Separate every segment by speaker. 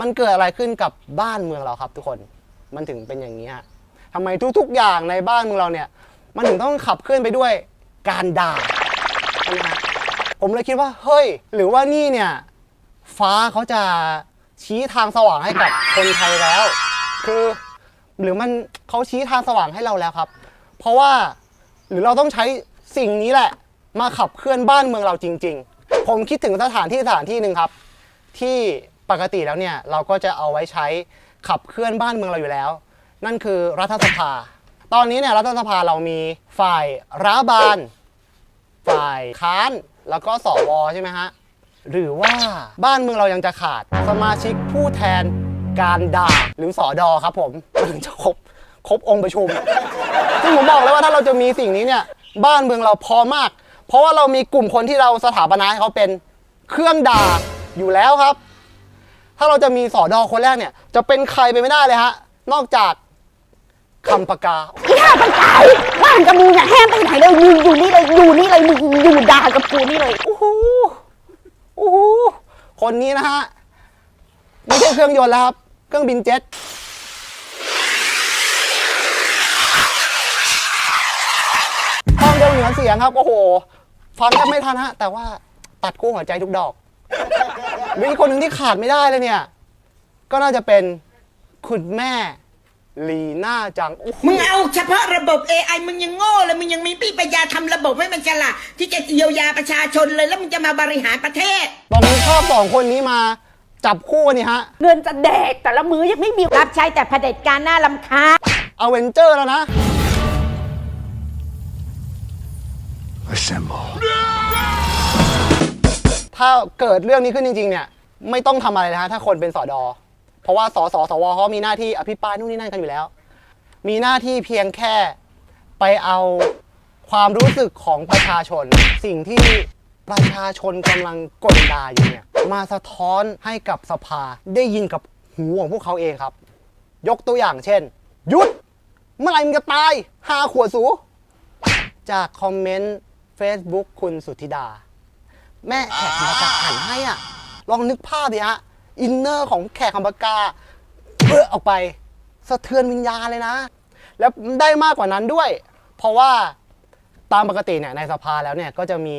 Speaker 1: มันเกิดอะไรขึ้นกับบ้านเมืองเราครับ ทุกคนมันถึงเป็นอย่างนี้ฮะทำไมทุกๆอย่างในบ้านเมืองเราเนี่ย มันถึงต้องขับเคลื่อนไปด้วยการด่าใช่ไหมฮะผมเลยคิดว่าเฮ้ย หรือว่านี่เนี่ย ฟ้าเขาจะชี้ทางสว่างให้กับคนไทยแล้ว คือ หรือมันเขาชี้ทางสว่างให้เราแล้วครับ เพราะว่าหรือเราต้องใช้สิ่งนี้แหละ มาขับเคลื่อนบ้านเมืองเราจริง ๆ ผมคิดถึงสถานที่สถานที่หนึ่งครับ ที่ ปกติแล้วเนี่ยเราก็จะเอาไว้ใช้ขับเคลื่อนบ้านเมืองเราอยู่แล้ว นั่นคือรัฐสภา ตอนนี้เนี่ยรัฐสภาเรามีฝ่ายรัฐบาล ฝ่ายค้าน แล้วก็สวใช่ไหมฮะ หรือว่าบ้านเมืองเรายังจะขาดสมาชิกผู้แทนการด่าหรือสอดอครับผมถึงจะครบครบองค์ประชุม ซึ่งผมบอกเลยว่าถ้าเราจะมีสิ่งนี้เนี่ยบ้านเมืองเราพอมาก เพราะว่าเรามีกลุ่มคนที่เราสถาปนาให้เขาเป็นเครื่องด่าอยู่แล้วครับ ถ้าเราจะมีสอดอคนแรกเนี่ย จะเป็นใครไปไม่ได้เลยฮะ นอกจากคำปากกา
Speaker 2: อีห่าไปไกลบ้านกับมึงอย่าแห้งไปไหนเลยมึงอยู่นี่เลยอยู่นี่เลยมึงอยู่ด่ากับกูนี่เลย
Speaker 1: โอ้โหโอ้โหคนนี้นะฮะ ไม่ใช่เครื่องยนต์แล้วครับ เครื่องบินเจ็ตความเร็วเหนือเสียงครับ โอ้โห ฟังแทบไม่ทันฮะ แต่ว่าตัดกู้หัวใจทุกดอก หรืออีกคนหนึ่งที่ขาดไม่ได้เลยเนี่ย ก็น่าจะเป็นคุณแม่ลีน่าจังโอ้โห
Speaker 3: มึงเอาเฉพาะระบบ AI มึงยังโง่เลยมึงยังมีปีปัญญาทำระบบให้มันฉลาดที่จะเยียวยาประชาชนเลยแล้วมึงจะมาบริหารประเทศ
Speaker 1: ผมชอบสองคนนี้มาจับคู่กันนี่ฮะ
Speaker 2: เงินจะแดกแต่ละมือยังไม่มีรับใช้แต่เผด็จการหน้าลำคาญ
Speaker 1: อเวนเจอร์แล้วนะ
Speaker 4: Assemble.
Speaker 1: ถ้าเกิดเรื่องนี้ขึ้นจริงๆเนี่ยไม่ต้องทำอะไรนะฮะถ้าคนเป็นสอดอเพราะว่าสสสวเขามีหน้าที่อภิปรายนู่นนี่นั่นกันอยู่แล้ว มีหน้าที่เพียงแค่ไปเอาความรู้สึกของประชาชน สิ่งที่ประชาชนกำลังกดด่าอยู่เนี่ยมาสะท้อนให้กับสภาได้ยินกับหูของพวกเขาเองครับ ยกตัวอย่างเช่นหยุดเมื่อไหร่มึงจะตายหาขวดสู จากคอมเมนต์ Facebook คุณสุธิดา แม่แขกคำปากาหันให้อะ ลองนึกภาพดิฮะ อินเนอร์ของแขกคำปากาเพื่อออกไป สะเทือนวิญญาณเลยนะ แล้วได้มากกว่านั้นด้วย เพราะว่าตามปกติเนี่ยในสภาแล้วเนี่ยก็จะมี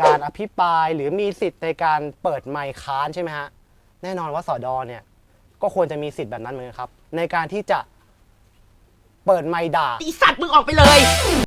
Speaker 1: การอภิปรายหรือมีสิทธิ์ในการเปิดไมค์ค้านใช่ไหมฮะ แน่นอนว่าสอดอเนี่ยก็ควรจะมีสิทธิ์แบบนั้นเหมือนกันครับ ในการที่จะเปิดไมค์ด่า
Speaker 2: อีสัตว์มึงออกไปเลย